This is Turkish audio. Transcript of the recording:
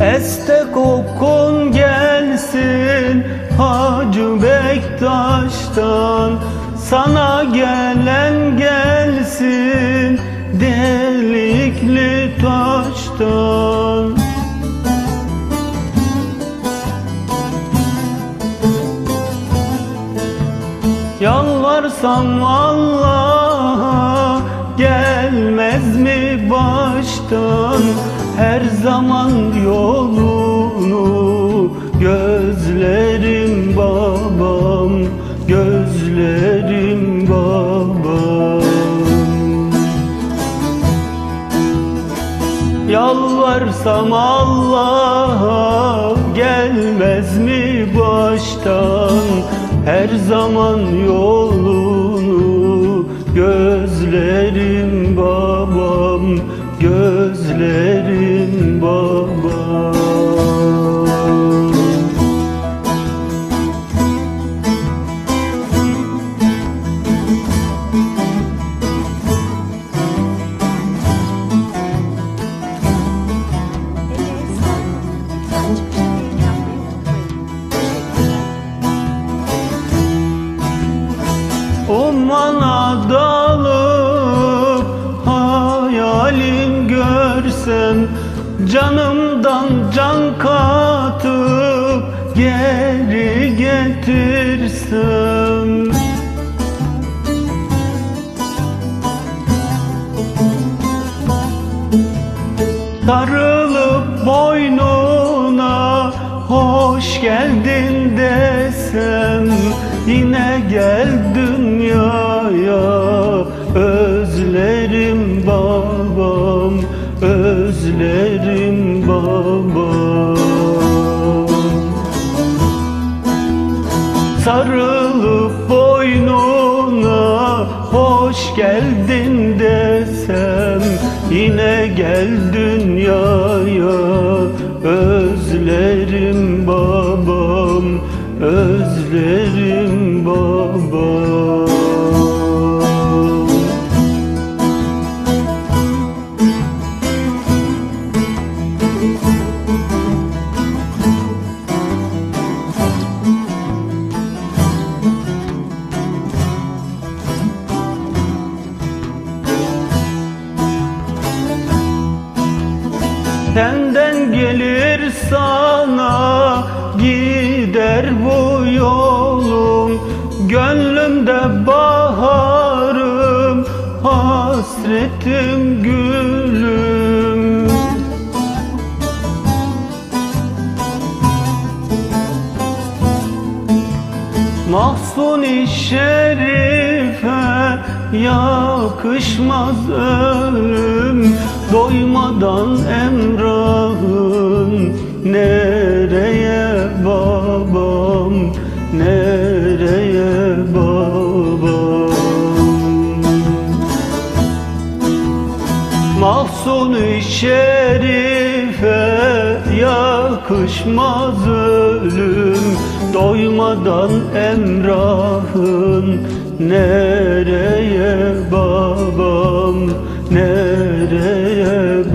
Este kokun gelsin Hacı Bektaş'tan. Sana gelen gelsin Delikli taştan. Yalvarsam Allah'a gelmez mi baştan Her zaman yolunu gözlerim babam Gözlerim babam. Yalvarsam Allah'a gelmez mi baştan Her zaman yolunu gözlerim babam Gözlerim babam Ellerinizi sağlık. Canımdan can katıp geri getirsem Sarılıp boynuna hoş geldin desem Yine gel Sarılıp boynuna hoş geldin desem Yine gel dünyaya özlerim babam Özlerim babam Senden gelir sana gider bu yolum Gönlümde baharım hasretim gülüm. Mahsuni şerife yakışmaz ölüm Doymadan emrahın nereye babam Nereye babam? Mahsuni şerife yakışmaz ölüm Doymadan emrahın nereye babam nereye